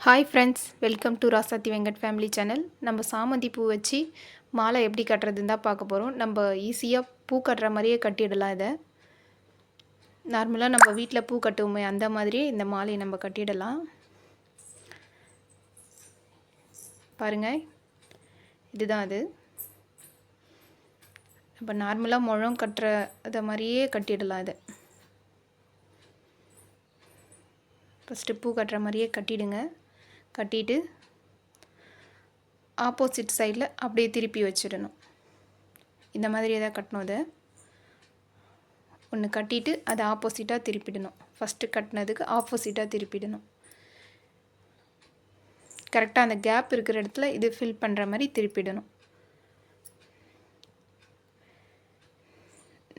Hi friends welcome to Rasathi Venkat family channel நம்ம சாமந்தி பூ வச்சு மாலை எப்படி கட்டுறதுன்னு தான் பார்க்க போகிறோம் நம்ம ஈஸியாக பூ கட்டுற மாதிரியே கட்டிடலாம் இதை. நார்மலாக நம்ம வீட்டில் பூ கட்டுவோமே அந்த மாதிரி இந்த மாலையை நம்ம கட்டிடலாம். பாருங்கள் இதுதான் அது. நம்ம நார்மலாக முழம் கட்டுற அதை மாதிரியே கட்டிடலாம் இதை. ஃபஸ்ட்டு பூ கட்டுற மாதிரியே கட்டிடுங்க. கட்டிட்டு ஆப்போசிட் சைடில் அப்படியே திருப்பி வச்சிடணும். இந்த மாதிரி எதாவது கட்டணும் அதை ஒன்று கட்டிட்டு அதை ஆப்போசிட்டாக திருப்பிடணும். ஃபஸ்ட்டு கட்டினதுக்கு ஆப்போசிட்டாக திருப்பிடணும். கரெக்டாக அந்த கேப் இருக்கிற இடத்துல இது ஃபில் பண்ணுற மாதிரி திருப்பிடணும்.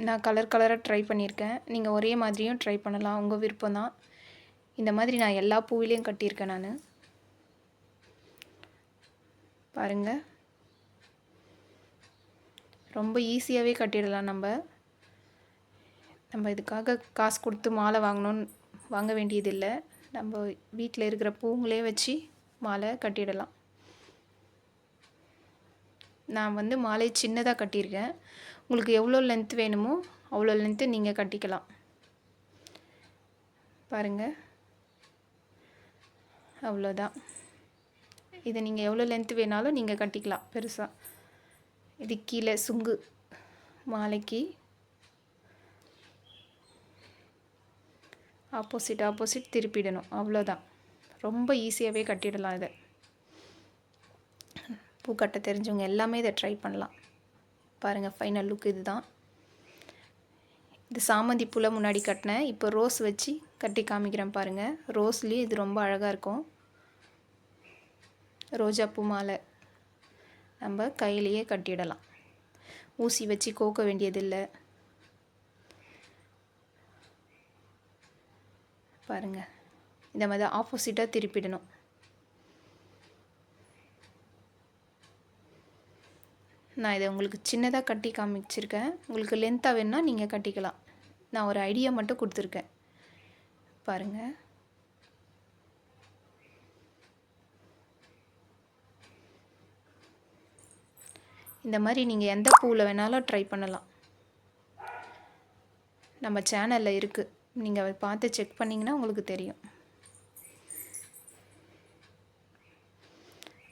நான் கலர் கலராக ட்ரை பண்ணியிருக்கேன். நீங்கள் ஒரே மாதிரியும் ட்ரை பண்ணலாம். உங்கள் விருப்பம் தான் இந்த மாதிரி நான் எல்லா பூவிலையும் கட்டியிருக்கேன் நான். பாருங்கள் ரொம்ப ஈஸியாகவே கட்டிடலாம் நம்ம. நம்ம இதுக்காக காசு கொடுத்து மாலை வாங்கணும்னு வாங்க வேண்டியதில்லை. நம்ம வீட்டில் இருக்கிற பூங்களே வச்சு மாலை கட்டிடலாம். நான் வந்து மாலை சின்னதாக கட்டியிருக்கேன். உங்களுக்கு எவ்வளோ லென்த் வேணுமோ அவ்வளோ லென்த்து நீங்கள் கட்டிக்கலாம். பாருங்கள் அவ்வளோதான். இதை நீங்கள் எவ்வளோ லென்த்து வேணாலும் நீங்கள் கட்டிக்கலாம் பெருசாக இது கீழே சுங்கு மாலைக்கு. ஆப்போசிட் ஆப்போசிட் திருப்பிடணும் அவ்வளோதான் ரொம்ப ஈஸியாகவே கட்டிடலாம் இதை. பூ கட்ட தெரிஞ்சவங்க எல்லாமே இதை ட்ரை பண்ணலாம். பாருங்கள் ஃபைனல் லுக் இது தான் இது சாமந்தி பூவில் முன்னாடி கட்டினேன் இப்போ ரோஸ் வச்சு கட்டி காமிக்கிறேன் பாருங்கள் ரோஸ்லேயும் இது ரொம்ப அழகாக இருக்கும். ரோஜாப்பூ மாலை நம்ம கையிலையே கட்டிடலாம். ஊசி வச்சு கோக்க வேண்டியதில்லை. பாருங்கள் இந்த மாதிரி ஆப்போசிட்டாக திருப்பிடணும். நான் இதை உங்களுக்கு சின்னதாக கட்டி காமிச்சிருக்கேன். உங்களுக்கு லென்த்தாக வேணுன்னா நீங்கள் கட்டிக்கலாம். நான் ஒரு ஐடியா மட்டும் கொடுத்துருக்கேன். பாருங்கள் இந்த மாதிரி நீங்கள் எந்த பூவில் வேணாலும் ட்ரை பண்ணலாம். நம்ம சேனலில் இருக்குது நீங்கள் பார்த்து செக் பண்ணிங்கன்னா உங்களுக்கு தெரியும்.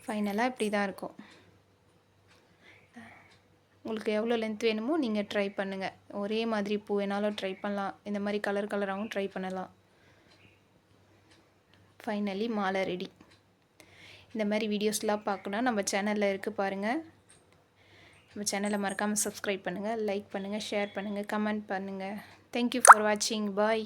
ஃபைனலாக இப்படி தான் இருக்கும். உங்களுக்கு எவ்வளோ லென்த் வேணுமோ நீங்கள் ட்ரை பண்ணுங்கள் ஒரே மாதிரி பூ வேணாலும் ட்ரை பண்ணலாம். இந்த மாதிரி கலர் கலராகவும் ட்ரை பண்ணலாம். ஃபைனலி மாலை ரெடி இந்த மாதிரி வீடியோஸ்லாம் பார்க்கணும் நம்ம சேனலில் இருக்குது பாருங்கள் நம்ம சேனலை மறக்காமல் சப்ஸ்கிரைப் பண்ணுங்கள் லைக் பண்ணுங்கள் ஷேர் பண்ணுங்கள் கமெண்ட் பண்ணுங்கள் தேங்க்யூ ஃபார் வாட்சிங் பாய்